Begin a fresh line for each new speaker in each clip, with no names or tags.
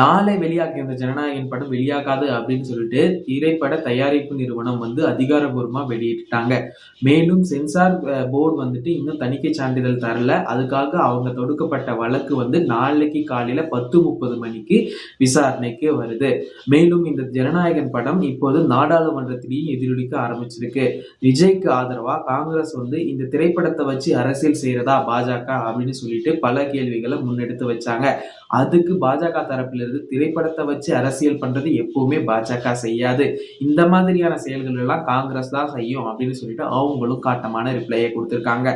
நாளை வெளியாக இந்த ஜனநாயகன் படம் வெளியாகாது அப்படின்னு சொல்லிட்டு திரைப்பட தயாரிப்பு நிறுவனம் வந்து அதிகாரபூர்வமா வெளியிட்டாங்க. மேலும் சென்சார் போர்டு வந்துட்டு இன்னும் தணிக்கை சான்றிதழ் தரல. அதுக்காக அவங்க தொடுக்கப்பட்ட வழக்கு வந்து நாளைக்கு காலையில பத்து முப்பது மணிக்கு விசாரணைக்கு வருது. மேலும் இந்த ஜனநாயகன் படம் இப்போது நாடாளுமன்றத்திலேயும் எதிரொலிக்க ஆரம்பிச்சிருக்கு. விஜய்க்கு ஆதரவா காங்கிரஸ் வந்து இந்த திரைப்படத்தை வச்சு அரசியல் செய்யறதா பாஜக அப்படின்னு சொல்லிட்டு பல கேள்விகளை முன்னெடுத்து வச்சாங்க. அதுக்கு பாஜக தரப்பில் தரப்பிலிருந்து திரைப்படத்தை வச்சு அரசியல் பண்றது எப்பவுமே பாஜக செய்யாது. இந்த மாதிரியான செயல்கள் எல்லாம் காங்கிரஸ் தான் செய்யும் அப்படின்னு சொல்லிட்டு அவங்களும் காட்டமான ரிப்ளையை கொடுத்திருக்காங்க.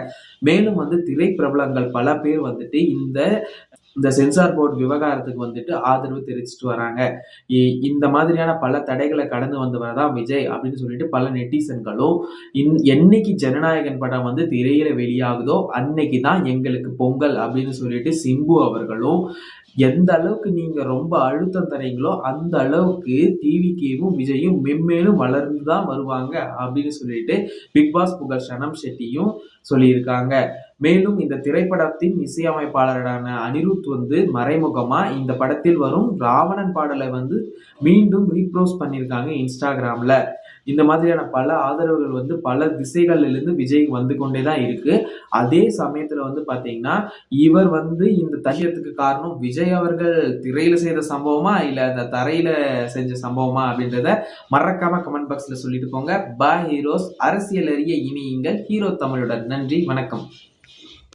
மேலும் வந்து திரைப்பிரபலங்கள் பல பேர் வந்துட்டு இந்த இந்த சென்சார் போர்டு விவகாரத்துக்கு வந்துட்டு ஆதரவு தெரிவிச்சிட்டு வராங்க. இ- இந்த மாதிரியான பல தடைகளை கடந்து வந்தவர் தான் விஜய் அப்படின்னு சொல்லிட்டு பல நெட்டிசன்களும் இன் என்னைக்கு ஜனநாயகன் படம் வந்து திரையில வெளியாகுதோ அன்னைக்கு தான் எங்களுக்கு பொங்கல் அப்படின்னு சொல்லிட்டு சிம்பு அவர்களும் எந்த அளவுக்கு நீங்க ரொம்ப அழுத்தம் தரீங்களோ அந்த அளவுக்கு டிவிகேவும் விஜயும் மென்மேலும் வளர்ந்து தான் வருவாங்க அப்படின்னு சொல்லிட்டு பிக் பாஸ் புகழ் சனம் ஷெட்டியும் சொல்லியிருக்காங்க. மேலும் இந்த திரைப்படத்தின் இசையமைப்பாளரான அனிருத் வந்து மறைமுகமா இந்த படத்தில் வரும் ராவணன் பாடலை வந்து மீண்டும் ரீப்ரோஸ் பண்ணியிருக்காங்க இன்ஸ்டாகிராம்ல. இந்த மாதிரியான பல ஆதரவுகள் வந்து பல திசைகளிலிருந்து விஜய் வந்து கொண்டே தான் இருக்கு. அதே சமயத்துல வந்து பாத்தீங்கன்னா இவர் வந்து இந்த தனியத்துக்கு காரணம் விஜய் அவர்கள் திரையில செய்த சம்பவமா இல்ல அந்த தரையில செஞ்ச சம்பவமா அப்படின்றத மறக்காம கமெண்ட் பாக்ஸ்ல சொல்லிட்டு போங்க. பா ஹீரோஸ் அரசியல் அறிய இனியுங்கள் ஹீரோ தமிழுடன். நன்றி. வணக்கம்.